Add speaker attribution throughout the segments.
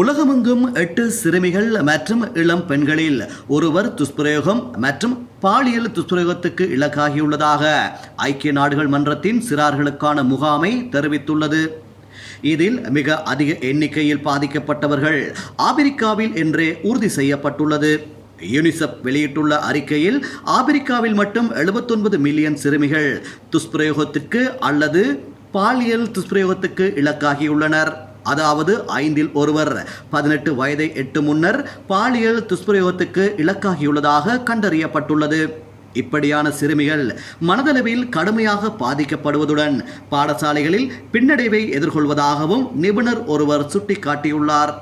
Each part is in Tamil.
Speaker 1: உலகமெங்கும் எட்டு சிறுமிகள் மற்றும் இளம் பெண்களில் ஒருவர் துஷ்பிரயோகம் மற்றும் பாலியல் துஷ்பிரயோகத்துக்கு இலக்காகியுள்ளதாக ஐக்கிய நாடுகள் மன்றத்தின் சிறார்களுக்கான முகாமை தெரிவித்துள்ளது. இதில் மிக அதிக எண்ணிக்கையில் பாதிக்கப்பட்டவர்கள் ஆப்பிரிக்காவில் என்றே உறுதி செய்யப்பட்டுள்ளது. யூனிசெப் வெளியிட்டுள்ள அறிக்கையில் ஆப்பிரிக்காவில் மட்டும் 79 மில்லியன் சிறுமிகள் துஷ்பிரயோகத்திற்கு அல்லது பாலியல் துஷ்பிரயோகத்துக்கு இலக்காகியுள்ளனர். அதாவது ஐந்தில் ஒருவர். பதினெட்டு வயதை எட்டு முன்னர் பாலியல் துஷ்பிரயோகத்துக்கு இலக்காகியுள்ளதாக கண்டறியப்பட்டுள்ளது. இப்படியான சிறுமிகள் மனதளவில் கடுமையாக பாதிக்கப்படுவதுடன் பாடசாலைகளில் பின்னடைவை எதிர்கொள்வதாகவும் நிபுணர் ஒருவர் சுட்டிக்காட்டியுள்ளார்.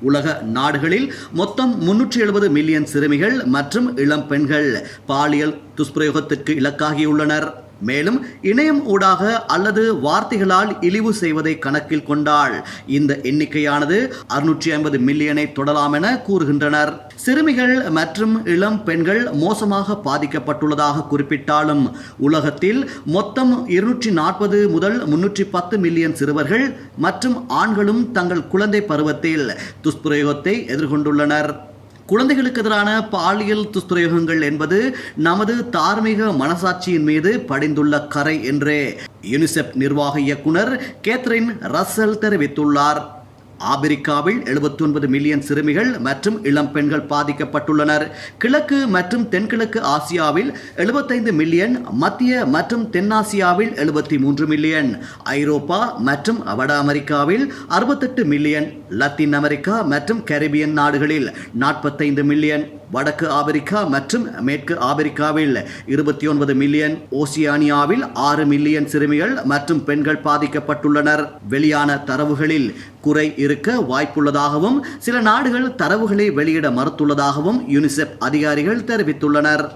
Speaker 1: உலக நாடுகளில் மொத்தம் முன்னூற்றி எழுபது மில்லியன் சிறுமிகள் மற்றும் இளம் பெண்கள் பாலியல் துஷ்பிரயோகத்திற்கு இலக்காகியுள்ளனர். மேலும் இணையம் ஊடாக அல்லது வார்த்தைகளால் இழிவு செய்வதை கணக்கில் கொண்டால் இந்த எண்ணிக்கையானது அறுநூற்றி ஐம்பது மில்லியனை தொடலாம் என கூறுகின்றனர். சிறுமிகள் மற்றும் இளம் பெண்கள் மோசமாக பாதிக்கப்பட்டுள்ளதாக குறிப்பிட்டாலும் உலகத்தில் மொத்தம் இருநூற்றி நாற்பது முதல் முன்னூற்றி பத்து மில்லியன் சிறுவர்கள் மற்றும் ஆண்களும் தங்கள் குழந்தை பருவத்தில் துஷ்பிரயோகத்தை எதிர்கொண்டுள்ளனர். குழந்தைகளுக்கு எதிரான பாலியல் துஷ்பிரயோகங்கள் என்பது நமது தார்மீக மனசாட்சியின் மீது படிந்துள்ள கரை என்று. யுனிசெப் நிர்வாக இயக்குனர் கேத்ரின் ரசல் தெரிவித்துள்ளார். ஆப்பிரிக்காவில் 79 மில்லியன் சிறுமிகள் மற்றும் இளம் பெண்கள் பாதிக்கப்பட்டுள்ளனர். கிழக்கு மற்றும் தென்கிழக்கு ஆசியாவில் 75 மில்லியன் மத்திய மற்றும் தென்னாசியாவில் 73 மில்லியன் ஐரோப்பா மற்றும் வட அமெரிக்காவில் 68 மில்லியன் லத்தீன் அமெரிக்கா மற்றும் கரிபியன் நாடுகளில் 45 மில்லியன் வடக்கு ஆப்பிரிக்கா மற்றும் மேற்கு ஆப்பிரிக்காவில் இருபத்தி ஒன்பது மில்லியன் ஓசியானியாவில் ஆறு மில்லியன் சிறுமிகள் மற்றும் பெண்கள் பாதிக்கப்பட்டுள்ளனர். வெளியான தரவுகளில் குறை இருக்க வாய்ப்புள்ளதாகவும் சில நாடுகள் தரவுகளை வெளியிட மறுத்துள்ளதாகவும் யுனிசெப் அதிகாரிகள் தெரிவித்துள்ளனர்.